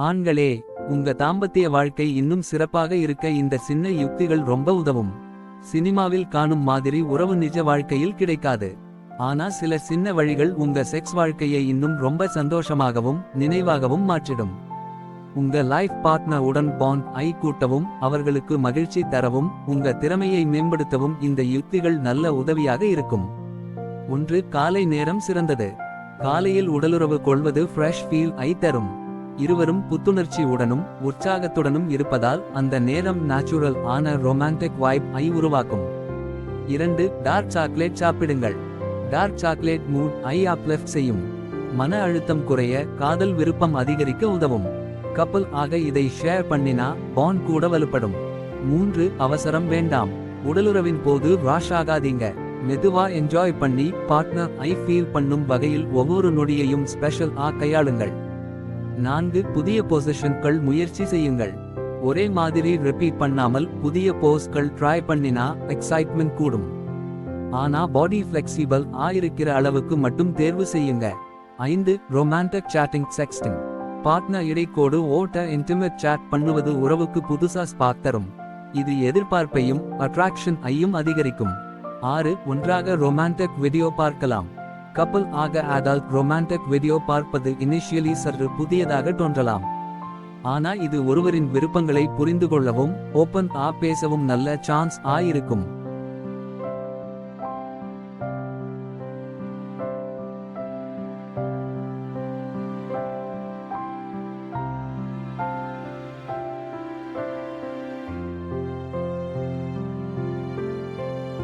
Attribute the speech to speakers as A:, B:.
A: ஆண்களே உங்க தாம்பத்திய வாழ்க்கை இன்னும் சிறப்பாக இருக்க இந்த சின்ன யுக்திகள் ரொம்ப உதவும். சினிமாவில் காணும் மாதிரி உறவு நிஜ வாழ்க்கையில் கிடைக்காது. ஆனா சில சின்ன வழிகள் உங்க செக்ஸ் வாழ்க்கையை இன்னும் ரொம்ப சந்தோஷமாகவும் நினைவாகவும் மாற்றிடும். உங்க லைஃப் பார்ட்னர் உடன் பாண்ட் ஐ கூட்டவும் அவர்களுக்கு மகிழ்ச்சி தரவும் உங்க திறமையை மேம்படுத்தவும் இந்த யுக்திகள் நல்ல உதவியாக இருக்கும். ஒன்று காலை நேரம் சிறந்தது. காலையில் உடலுறவு கொள்வது ஃப்ரெஷ் ஃபீல் ஐ தரும். இருவரும் புத்துணர்ச்சி உடனும் உற்சாகத்துடனும் இருப்பதால் அந்த நேரம் நேச்சுரல் ஆன ரொமான்டிக் வைப் ஐ உருவாக்கும். இரண்டு டார்க் சாக்லேட் சாப்பிடுங்கள். டார்க் சாக்லேட் மூட் ஐ அப்லெஃப்ட் செய்யும். மன அழுத்தம் குறைய காதல் விருப்பம் அதிகரிக்க உதவும். கப்பல் ஆக இதை ஷேர் பண்ணினா பாண்ட் கூட வலுப்படும். மூன்று அவசரம் வேண்டாம். உடலுறவின் போது ராஷ் ஆகாதீங்க. மெதுவா என்ஜாய் பண்ணி பார்ட்னர் ஐ ஃபீல் பண்ணும் வகையில் ஒவ்வொரு நொடியையும் ஸ்பெஷல் ஆ கையாளுங்கள். நான்கு புதிய பொசிஷன்கள் முயற்சி செய்யுங்கள். ஒரே மாதிரி ரிப்பீட் பண்ணாமல் புதிய போஸ்கள் ட்ரை பண்ணினா எக்ஸைட்மெண்ட் கூடும். ஆனா பாடி ஃப்ளெக்சிபிள் ஆயிருக்கிற அளவுக்கு மட்டும் தேர்வு செய்யுங்க. ஐந்து ரொமான்டிக் சாட்டிங் செக்ஸ்டிங் பார்ட்னர் இடைக்கோடு ஓட்ட இன்டிமேட் சாட் பண்ணுவது உறவுக்கு புதுசா ஸ்பாக் தரும். இது எதிர்பார்ப்பையும் அட்ராக்ஷன் ஐயும் அதிகரிக்கும். ஆறு ஒன்றாக ரொமான்டிக் வீடியோ பார்க்கலாம். கப்பல் ஆக அடல்ட் ரொமான்டிக் வீடியோ பார்ப்பது இனிஷியலி சற்று புதியதாக தோன்றலாம். ஆனால் இது ஒருவரின் விருப்பங்களை புரிந்து கொள்ளவும் ஓப்பன் ஆ பேசவும் நல்ல சான்ஸ் ஆயிருக்கும்.